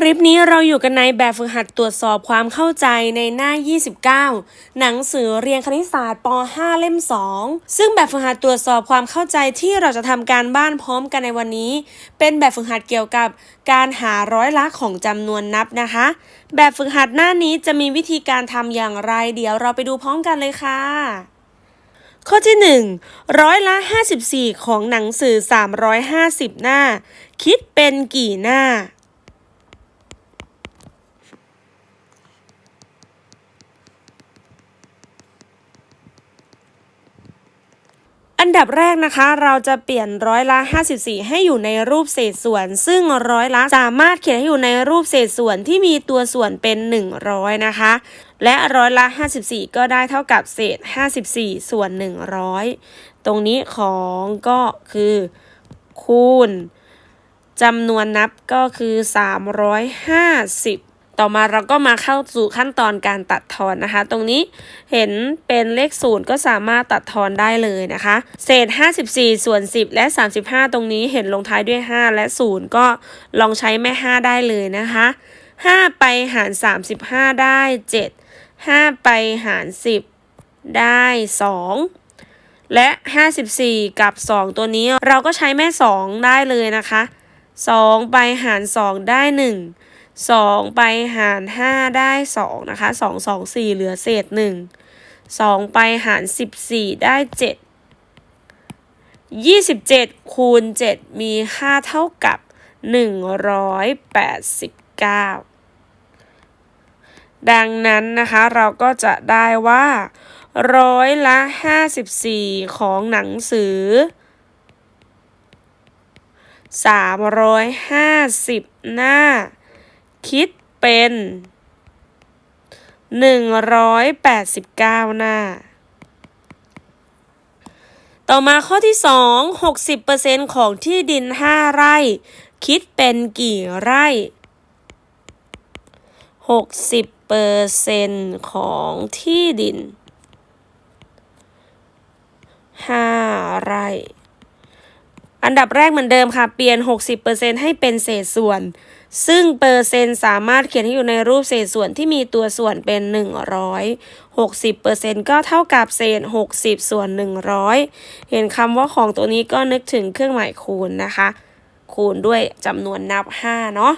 คลิปนี้เราอยู่กันในแบบฝึกหัดตรวจสอบความเข้าใจในหน้า 29 หนังสือเรียนคณิตศาสตร์ป .5 เล่ม 2 ซึ่งแบบฝึกหัดตรวจสอบความเข้าใจที่เราจะทำการบ้านพร้อมกันในวันนี้ เป็นแบบฝึกหัดเกี่ยวกับการหาร้อยละของจำนวนนับนะคะ แบบฝึกหัดหน้านี้จะมีวิธีการทำอย่างไร เดี๋ยวเราไปดูพร้อมกันเลยค่ะข้อที่ 1 ร้อยละ 54 ของหนังสือ 350 หน้า คิดเป็นกี่หน้า อันดับแรกนะคะเราจะเปลี่ยนร้อยละ 54 ให้อยู่ในรูปเศษส่วน ซึ่งร้อยละสามารถเขียนให้อยู่ในรูปเศษส่วนที่มีตัวส่วนเป็น 100 นะคะ และร้อยละ 54 ก็ได้เท่ากับเศษ 54 ส่วน 100 ตรงนี้ของก็คือ คูณจำนวนนับก็คือ 350 ต่อมาเราก็มาเข้าสู่ขั้นตอนการตัดทอนนะคะ ตรงนี้เห็นเป็นเลขศูนย์ก็สามารถตัดทอนได้เลยนะคะ เศษ 54 ส่วน 10 และ 35 ตรงนี้เห็นลงท้ายด้วย 5 และ 0 ก็ลองใช้แม่ 5 ได้เลยนะคะ 5 ไปหาร 35 ได้ 7 5 ไปหาร 10 ได้ 2และ 54 กับ 2 ตัวนี้เราก็ใช้แม่ 2 ได้เลยนะคะ 2 ไปหาร 2 ได้ 1 2 ไปหาร 5 ได้ 2 นะคะ 2 2 4 เหลือเศษ 1 2 ไปหาร 14 ได้ 7 27 คูณ 7 มีค่าเท่ากับ 189 ดังนั้นนะคะเราก็จะได้ว่า ร้อยละ 54 ของหนังสือ 350 หน้า คิดเป็น189หน้า ต่อมาข้อที่2 60%ของที่ดิน5ไร่ คิดเป็นกี่ไร่60%ของที่ดิน5ไร่อันดับแรกเหมือนเดิมค่ะ เปลี่ยน 60%ให้เป็นเศษส่วน ซึ่งเปอร์เซ็นต์สามารถเขียนให้อยู่ในรูปเศษส่วนที่มีตัวส่วนเป็น100 60%ก็เท่ากับเศษ 60 ส่วน 100 เห็นคำว่าของตัวนี้ก็นึกถึงเครื่องหมายคูณนะคะ คูณด้วยจำนวนนับ 5 เนาะ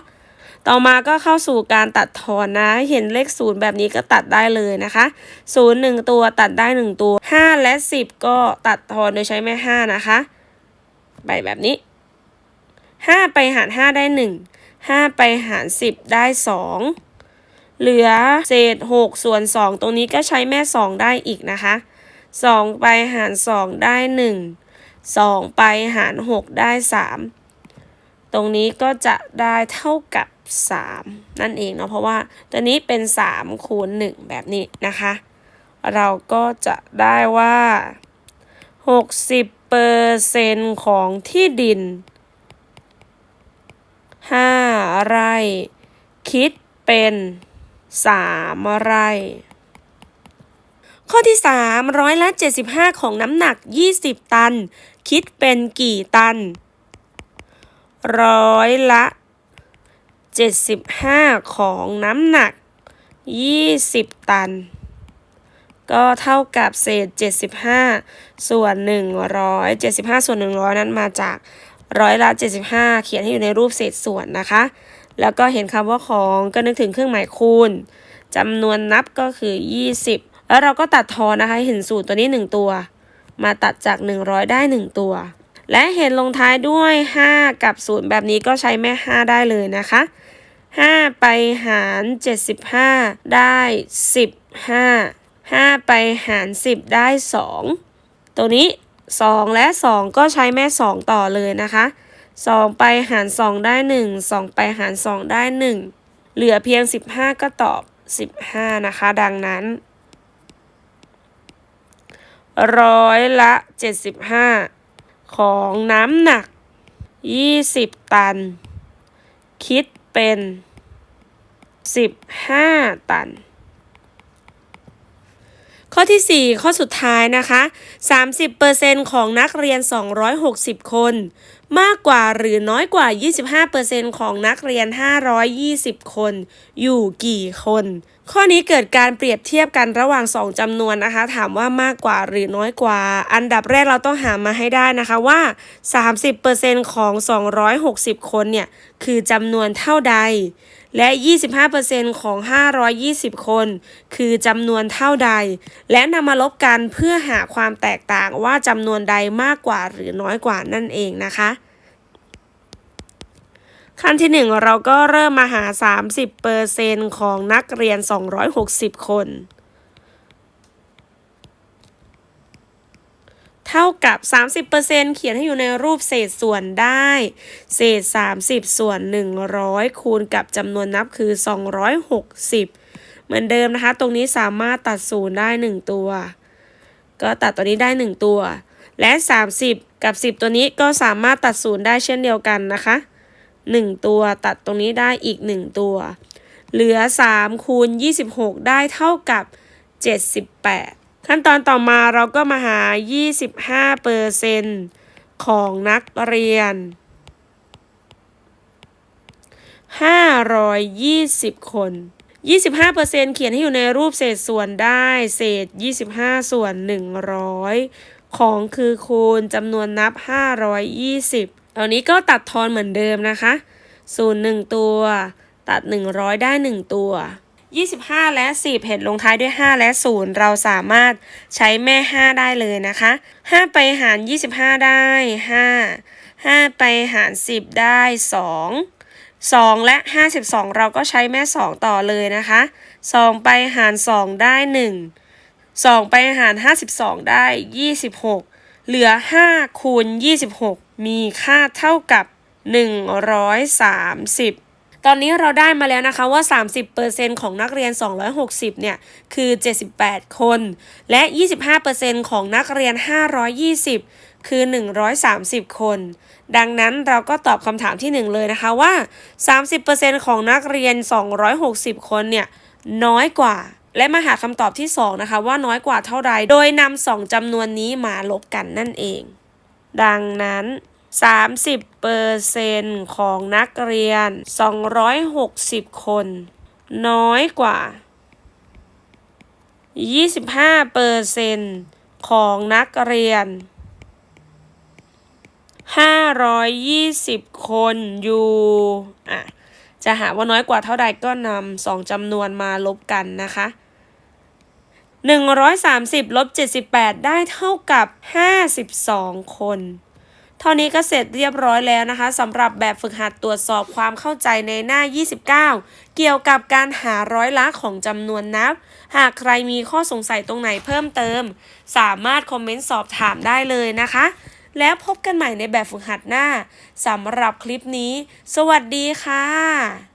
ต่อมาก็เข้าสู่การตัดทอนนะ เห็นเลขศูนย์แบบนี้ก็ตัดได้เลยนะคะศูนย์หนึ่งตัวตัดได้หนึ่งตัวห้าและสิบก็ตัดทอนโดยใช้แม่ห้านะคะใบแบบนี้ห้าไปหารห้าได้หนึ่ง ห้าไปหารสิบได้สองเหลือเศษหกส่วนสองตรงนี้ก็ใช้แม่สองได้อีกนะคะสองไปหารสองได้หนึ่งสองไปหารหกได้สามตรงนี้ก็จะได้เท่ากับ 3 นั่นเองเนาะเพราะว่าตัวนี้เป็น 3 คูณ 1 แบบนี้นะคะ เราก็จะได้ว่า 60เปอร์เซนของที่ดิน 5ไร่ คิดเป็น3ไร่ ข้อที่3ร้อยละ75ของน้ำหนัก20ตัน คิดเป็นกี่ตัน ร้อยละ75ของน้ำหนัก20ตัน ก็เท่ากับเศษ75ส่วน100 75ส่วน100นั้นมาจาก ร้อยละ 75 เขียนให้อยู่ในรูปเศษส่วนนะคะ แล้วก็เห็นคำว่าของก็นึกถึงเครื่องหมายคูณจำนวนนับก็คือ 20 แล้วเราก็ตัดทอนนะคะเห็นสูตรตัวนี้ 1 ตัว มาตัดจาก 100 ได้ 1 ตัว และเห็นลงท้ายด้วย 5 กับ 0 แบบนี้ก็ใช้แม่ 5 ได้เลยนะคะ 5 ไปหาร 75 ได้ 15 5 ไปหาร 10 ได้ 2 ตัวนี้ 2 และ 2 ก็ใช้แม่ 2 ต่อเลยนะคะ 2 ไปหาร 2 ได้ 1 2 ไปหาร 2 ได้ 1 เหลือเพียง 15 ก็ตอบ 15 นะคะ ดังนั้น ร้อยละ 75 ของน้ำหนัก 20 ตัน คิดเป็น 15 ตัน ข้อที่ 4 ข้อสุดท้ายนะคะ 30%ของนักเรียน 260 คน มากกว่าหรือน้อยกว่า 25%ของนักเรียน 520 คน อยู่กี่คน ข้อนี้เกิดการเปรียบเทียบกันระหว่าง 2จำนวนนะคะ ถามว่ามากกว่าหรือน้อยกว่า อันดับแรกเราต้องหามาให้ได้นะคะว่า 30%ของ 260 คนเนี่ย คือจำนวนเท่าใด และ 25%ของ 520 คน คือจำนวนเท่าใด และนำมาลบกันเพื่อหาความแตกต่างว่าจำนวนใดมากกว่าหรือน้อยกว่านั่นเองนะคะ ขั้นที่ 1 เราก็เริ่มมาหา 30%ของนักเรียน 260 คน เท่ากับ 30%เขียนให้อยู่ในรูปเศษส่วนได้ เศษ 30 ส่วน 100 คูณกับจำนวนนับคือ 260 เหมือนเดิมนะคะ ตรงนี้สามารถตัดศูนย์ได้ 1 ตัว ก็ตัดตัวนี้ได้ 1 ตัว และ 30 กับ 10 ตัวนี้ก็สามารถตัดศูนย์ได้เช่นเดียวกันนะคะ 1 ตัว ตัดตรงนี้ได้อีก 1 ตัว เหลือ 3 คูณ 26 ได้เท่ากับ 78 ขั้นตอนต่อมาเราก็มาหา 25เปอร์เซนของนักเรียน 520 คน 25เปอร์เซนเขียนให้อยู่ในรูปเศษส่วนได้เศษ 25 ส่วน 100 ของคือคูณจำนวนนับ 520 ตอนนี้ก็ตัดทอนเหมือนเดิมนะคะศูนย์1ตัว ตัด100ได้1ตัว25และ10เห็นลงท้ายด้วย5และ0เราสามารถใช้แม่5ได้เลยนะคะ5ไปหาร25ได้5 5ไปหาร10ได้2 2และ52เราก็ใช้แม่2ต่อเลยนะคะ2ไปหาร2ได้1 2ไปหาร52ได้26เหลือ5คูณ26 มีค่าเท่ากับ 130ตอนนี้เราได้มาแล้วนะคะว่า 30%ของนักเรียน 260 เนี่ย คือ 78 คน และ 25%ของนักเรียน 520 คือ 130 คน ดังนั้นเราก็ตอบคำถามที่ 1 เลยนะคะว่า 30%ของนักเรียน 260 คนเนี่ย น้อยกว่า และมาหาคำตอบที่ 2 นะคะ ว่าน้อยกว่าเท่าใดโดยนำสองจำนวนนี้มาลบกันนั่นเอง ดังนั้น 30เปอร์เซนของนักเรียน 260 คน น้อยกว่า 25เปอร์เซนของนักเรียน 520 คนอยู่อะจะหาว่าน้อยกว่าเท่าใดก็นำสองจำนวนมาลบกันนะคะ130ลบ78 ได้เท่ากับ 52 คน เท่านี้ก็เสร็จเรียบร้อยแล้วนะคะสำหรับแบบฝึกหัดตรวจสอบความเข้าใจในหน้า 29 เกี่ยวกับการหาร้อยละของจำนวนนับ หากใครมีข้อสงสัยตรงไหนเพิ่มเติม สามารถคอมเมนต์สอบถามได้เลยนะคะ แล้วพบกันใหม่ในแบบฝึกหัดหน้าสำหรับคลิปนี้ สวัสดีค่ะ